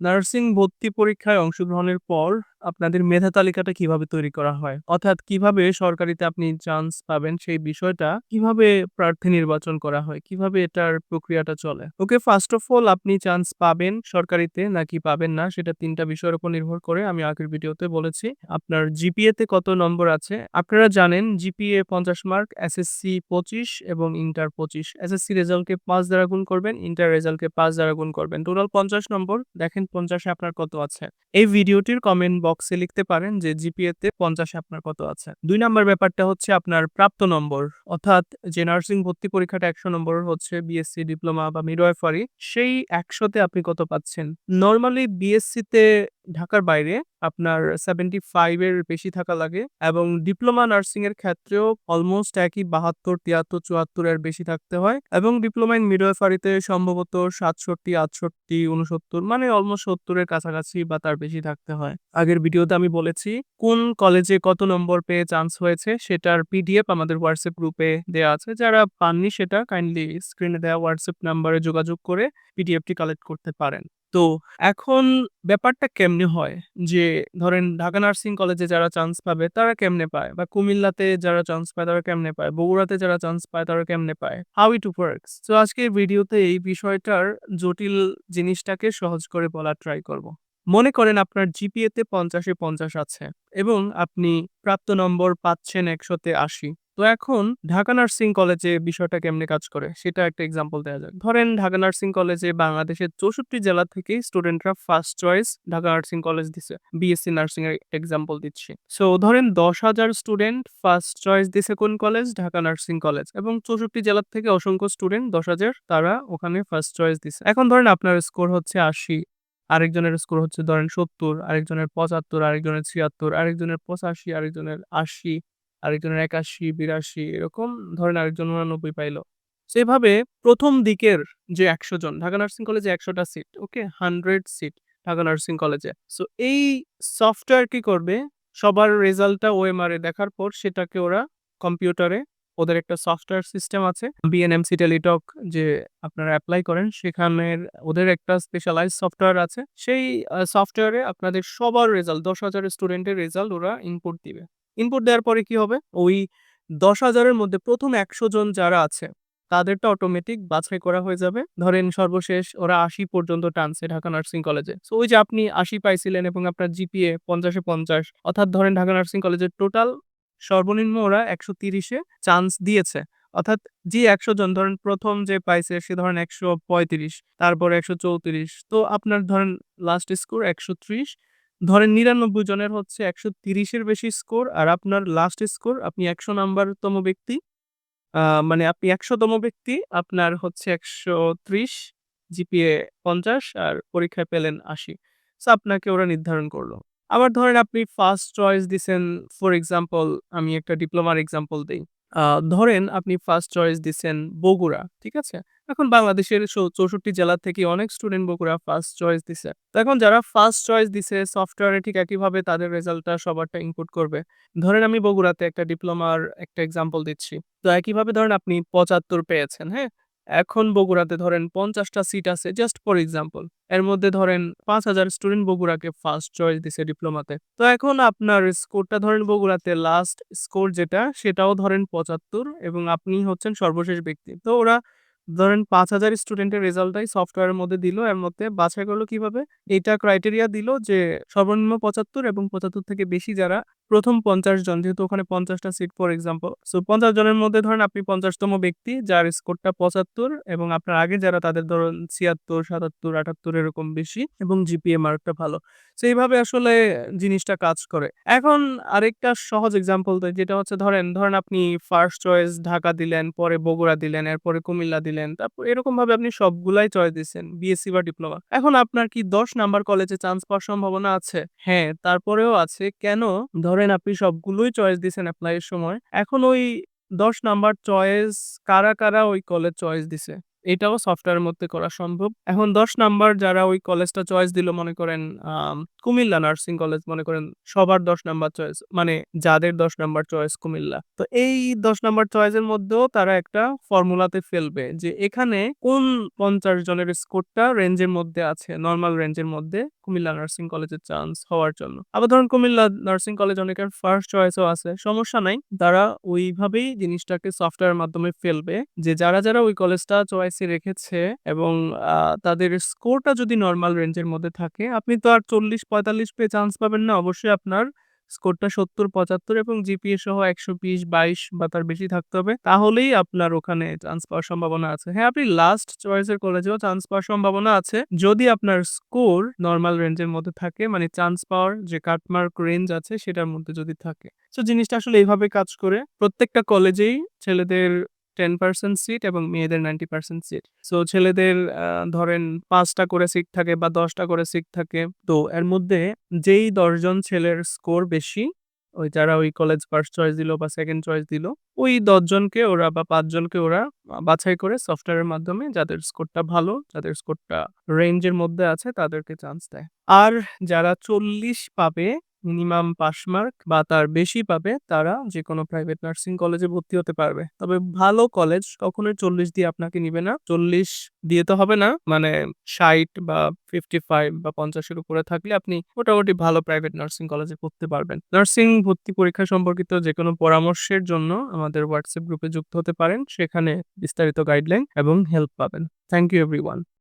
Nursing ভর্তি পরীক্ষায় অংশগ্রহণের পর আপনাদের মেধা তালিকাটা কীভাবে তৈরি করা হয়? অর্থাৎ কীভাবে সরকারিতে আপনি চান্স পাবেন সেই বিষয়টা কীভাবে প্রার্থী নির্বাচন করা হয়? কীভাবে এটার প্রক্রিয়াটা চলে? ওকে ফার্স্ট অফ অল আপনি চান্স পাবেন সরকারিতে নাকি পাবেন না সেটা ৩ টা বিষয়ের উপর নির্ভর করে আমি আগের ভিডিওতে বলেছি। আপনার জিপিএ তে কত নম্বর আছে? আপনারা জানেন জিপিএ ৫০ মার্ক, এস এসএসসি ২৫ এবং ইন্টার পঁচিশ ২৫। এসএসসি রেজাল্টকে পাঁচ দ্বারা গুণ করবেন, ইন্টার রেজাল্টকে পাঁচ দ্বারা গুণ করবেন। টোটাল ৫০ নম্বর। দেখেন পঞ্চাশে আপনার কত আছে? এই ভিডিওটির কমেন্ট বক্সে লিখতে পারেন যে জিপিএ তে পঞ্চাশে আপনার কত আছে? দুই নম্বর ব্যাপারটা হচ্ছে আপনার প্রাপ্ত নম্বর। অর্থাৎ যে নার্সিং ভর্তি পরীক্ষাটা একশো নম্বর হচ্ছে বিএসসি, ডিপ্লোমা বা মিডওয়াইফারি সেই একশোতে আপনি কত পাচ্ছেন? নর্মালি বিএসসি তে ঢাকার বাইরে আপনার 75 এর বেশি থাকা লাগে এবং ডিপ্লোমা নার্সিং এর ক্ষেত্রেও অলমোস্ট একই ৭২, ৭৩, ৭৪ এর বেশি থাকতে হয় এবং ডিপ্লোমা ইন মিডওয়াইফারিতে সম্ভবত ৬৭, ৬৮, ৬৯ মানে অলমোস্ট ৭০ এর কাছাকাছি বা তার বেশি থাকতে হয়। আগের ভিডিওতে আমি বলেছি কোন কলেজে কত নম্বর পেয়ে চান্স হয়েছে সেটার পিডিএফ আমাদের হোয়াটসঅ্যাপ গ্রুপে দেওয়া আছে। যারা পাননি সেটা কাইন্ডলি স্ক্রিনে দেওয়া হোয়াটসঅ্যাপ নাম্বারে যোগাযোগ করে পিডিএফটি কালেক্ট করতে পারেন। তো এখন ব্যাপারটা কেমনে হয়? যে ধরেন ঢাকা নার্সিং কলেজে যারা চান্স পাবে, তারা কেমনে পায়? বা কুমিল্লাতে যারা চান্স পায়, তারা কেমনে পায়? বগুড়াতে যারা চান্স পায়, তারা কেমনে পায়? How it works? তো আজকের ভিডিওতে এই বিষয়টার জটিল জিনিসটাকে সহজ করে বলার ট্রাই করব। মনে করেন আপনার জিপিএ তে ৫০ এ ৫০ আছে এবং আপনি প্রাপ্ত নম্বর পাচ্ছেন ১০০ তে ৮০। তো এখন ঢাকা নার্সিং কলেজে বিষয়টা কেমনে কাজ করে সেটা একটা এক্সাম্পল দেওয়া যাক। ধরেন ঢাকা নার্সিং কলেজে বাংলাদেশের ৬৪ জেলা থেকেই স্টুডেন্টরা first choice Dhaka nursing college দিছে। বিএসসি নার্সিং এর এক্সাম্পল দিচ্ছি। সো ধরেন ১০,০০০ স্টুডেন্ট ফার্স্ট চয়েস দিছে কোন কলেজ? ঢাকা নার্সিং কলেজ এবং ৬৪ জেলা থেকে অসংখ্য স্টুডেন্ট ১০,০০০ তারা ওখানে ফার্স্ট চয়েস দিছে। এখন ধরেন আপনার স্কোর হচ্ছে ৮০, আরেকজনের স্কোর হচ্ছে ধরেন ৭০, আরেকজনের ৭৫, আরেকজনের ৭৬, আরেকজনের ৮৫, আরেকজনের ৮০, আরেকজনের ৮১, ৮২ এরকম ধরেন আরেকজন ৮৯ পাইলো। সেভাবে প্রথম দিকের যে ১০০ জন ঢাকা নার্সিং কলেজে একশোটা seat, okay? 100 seat Dhaka nursing কলেজে। সো এই সফটওয়্যার কি করবে? সবার রেজাল্টটা ওএমআর দেখার পর সেটাকে ওরা কম্পিউটারে ওদের একটা সফটওয়্যার সিস্টেম আছে। বিএনএমসি টেলিটক যে আপনারা অ্যাপ্লাই করেন সেখানের ওদের একটা স্পেশালাইজড সফটওয়্যার আছে। সেই সফটওয়্যারে আপনাদের সবার রেজাল্ট ১০,০০০ স্টুডেন্টের রেজাল্ট ওরা ইনপুট দিবে। ইনপুট দেওয়ার পরে কি হবে? ওই দশ হাজারের মধ্যে ১ম ১০০ জন যারা আছে তাদেরটা অটোমেটিক বাছাই করা হয়ে যাবে। ধরেন সর্বশেষ ওরা ৮০ পর্যন্ত টানছে ঢাকা নার্সিং কলেজে। সো ওই যে আপনি ৮০ পাইছিলেন এবং আপনার জিপিএ পঞ্চাশে পঞ্চাশ অর্থাৎ ধরেন ঢাকা নার্সিং কলেজের টোটাল সর্বনিম্ন ওরা একশো তিরিশে চান্স দিয়েছে। অর্থাৎ যে ১০০ জন, ধরেন প্রথম যে পাইছে সে ধরেন একশো পঁয়ত্রিশ, তারপর একশো চৌত্রিশ তো আপনার ধরেন লাস্ট স্কোর ১৩০ ধরেন ৯৯ জনের হচ্ছে একশো তিরিশের বেশি স্কোর আর আপনার লাস্ট স্কোর আপনি ১০০ নাম্বারতম ব্যক্তি। মানে আপনি ১০০ তম ব্যক্তি, আপনার হচ্ছে ১৩০ জিপিএ ৫০ আর পরীক্ষায় পেলেন ৮০ সো আপনাকে ওরা নির্ধারণ করল। আবার ধরেন আপনি ফার্স্ট চয়েস দিছেন ফর এক্সাম্পল আমি একটা ডিপ্লোমার এক্সাম্পল দেই। ধরেন আপনি ফার্স্ট চয়েস দিছেন বগুড়া, ঠিক আছে? এখন বাংলাদেশের চৌষট্টি ৬৪ জেলা থেকে অনেক স্টুডেন্ট বগুড়া ফার্স্ট চয়েস দিছে। তো এখন যারা ফার্স্ট চয়েস দিছে সফটওয়্যারে ঠিক একইভাবে তাদের রেজাল্টটা সবারটা ইনপুট করবে। ধরেন আমি বগুড়াতে একটা ডিপ্লোমার একটা এক্সাম্পল দিচ্ছি। তো একইভাবে ধরেন আপনি ৭৫ পেয়েছেন, হ্যাঁ? এখন বগুড়াতে ধরেন পঞ্চাশটা সিট আছে জাস্ট ফর এক্সাম্পল। এর মধ্যে ধরেন ৫০০০ স্টুডেন্ট বগুড়াকে ফার্স্ট চয়েস দিছে ডিপ্লোমাতে। তো এখন আপনার স্কোরটা ধরেন বগুড়াতে লাস্ট স্কোর যেটা, সেটাও ধরেন ৭৫ এবং আপনি হচ্ছেন সর্বশেষ ব্যক্তি। তো ওরা ধরেন ৫০০০ স্টুডেন্টের রেজাল্টটাই সফটওয়্যারের মধ্যে দিল। এর মধ্যে বাছাই করল কীভাবে? এটা ক্রাইটেরিয়া দিল যে সর্বনিম্ন ৭৫ এবং ৭৫ থেকে বেশি যারা ১ম ৫০ জন যেহেতু ওখানে পঞ্চাশটা সিট ফর এক্সাম্পল। সো ৫০ জনের মধ্যে ধরেন আপনি ৫০ তম ব্যক্তি যার স্কোরটা ৭৫ এবং আপনার আগে যারা তাদের ধরুন ৭৬, ৭৭, ৭৮ এরকম বেশি এবং জিপিএ মার্কটা ভালো। সো এইভাবে আসলে জিনিসটা কাজ করে। এখন আরেকটা সহজ এক্সাম্পল দেই যেটা হচ্ছে ধরেন, ধরেন আপনি ফার্স্ট চয়েস ঢাকা দিলেন, পরে বগুড়া দিলেন, এরপরে কুমিল্লা দিলেন। তারপর এরকমভাবে আপনি সবগুলাই চয়েস দিচ্ছেন বিএসসি বা ডিপ্লোমা। এখন আপনার কি ১০ নাম্বার কলেজে চান্স পাওয়ার সম্ভাবনা আছে? হ্যাঁ, তারপরেও আছে। কেন? ধরেন আপনি সবগুলোই চয়েস দিয়েছেন অ্যাপ্লাইয়ের সময়। এখন ওই ১০ নাম্বার চয়েস কারা, কারা ওই কলেজ চয়েস দিছে? এটাও সফটওয়্যারের মধ্যে করা সম্ভব। এখন ১০ নাম্বার যারা ওই কলেজটা চয়েস দিল মনে করেন কুমিল্লা নার্সিং কলেজ মনে করেন সবার ১০ নাম্বার চয়েস মানে যাদের ১০ নাম্বার চয়েস কুমিল্লা। তো এই ১০ নাম্বার চয়েসের মধ্যেও তারা একটা ফর্মুলাতে ফেলবে যে এখানে কোন ৫০ জনের স্কোরটা রেঞ্জের মধ্যে আছে, নর্মাল রেঞ্জের মধ্যে কুমিল্লা নার্সিং কলেজের চান্স হওয়ার জন্য। আবার ধরুন কুমিল্লা নার্সিং কলেজ অনেকের ফার্স্ট চয়েসও আছে। সমস্যা নাই। তারা ওইভাবেই জিনিসটাকে সফটওয়্যারের মাধ্যমে ফেলবে যে যারা, যারা ওই কলেজটা চয়েসে রেখেছে এবং তাদের স্কোরটা যদি নরমাল রেঞ্জের মধ্যে থাকে, আপনি তো আর ৪০-৪৫ পেয়ে চান্স পাবেন না। অবশ্যই আপনার স্কোরটা ৭০-৭৫ এবং জিপিএ সহ ১২০-২২ বা তার বেশি থাকতে হবে। তাহলেই আপনার ওখানে চান্স পাওয়ার সম্ভাবনা আছে। হ্যাঁ, আপনি লাস্ট চয়েসের কলেজেও চান্স পাওয়ার সম্ভাবনা আছে। যদি আপনার স্কোর নর্মাল রেঞ্জের মধ্যে থাকে মানে চান্স পাওয়ার যে কাটমার্ক রেঞ্জ আছে সেটার মধ্যে যদি থাকে। তো জিনিসটা আসলে এইভাবে কাজ করে। প্রত্যেকটা কলেজেই ছেলেদের 10% সিট এবং মেয়েদের 90% সিট। সো ছেলেদের ধরেন পাঁচটা করে সিট থাকে বা দশটা করে সিট থাকে। তো এর মধ্যে যেই দশজন ছেলের স্কোর বেশি, ওই যারা ওই কলেজ ফার্স্ট চয়েস দিল বা সেকেন্ড চয়েস দিল, ওই দশজনকে ওরা বা পাঁচজনকে ওরা বাছাই করে সফটওয়্যারের মাধ্যমে যাদের স্কোরটা ভালো, যাদের স্কোরটা রেঞ্জের মধ্যে আছে তাদেরকে চান্স দেয়। আর যারা ৪০ পাবে মিনিমাম পাস মার্ক বা তার বেশি পাবে তারা যেকোনো প্রাইভেট নার্সিং কলেজে ভর্তি হতে পারবে। তবে ভালো কলেজ কখনোই ৪০ দিয়ে আপনাকে নিবে না। ৪০ দিয়ে তো হবে না। মানে ৬০ বা 55 বা পঞ্চাশের উপরে থাকলে আপনি মোটামুটি ভালো প্রাইভেট নার্সিং কলেজে পড়তে পারবেন। নার্সিং ভর্তি পরীক্ষা সম্পর্কিত যেকোনো পরামর্শের জন্য আমাদের হোয়াটসঅ্যাপ গ্রুপে যুক্ত হতে পারেন। সেখানে বিস্তারিত গাইডলাইন এবং হেল্প পাবেন। Thank you, everyone.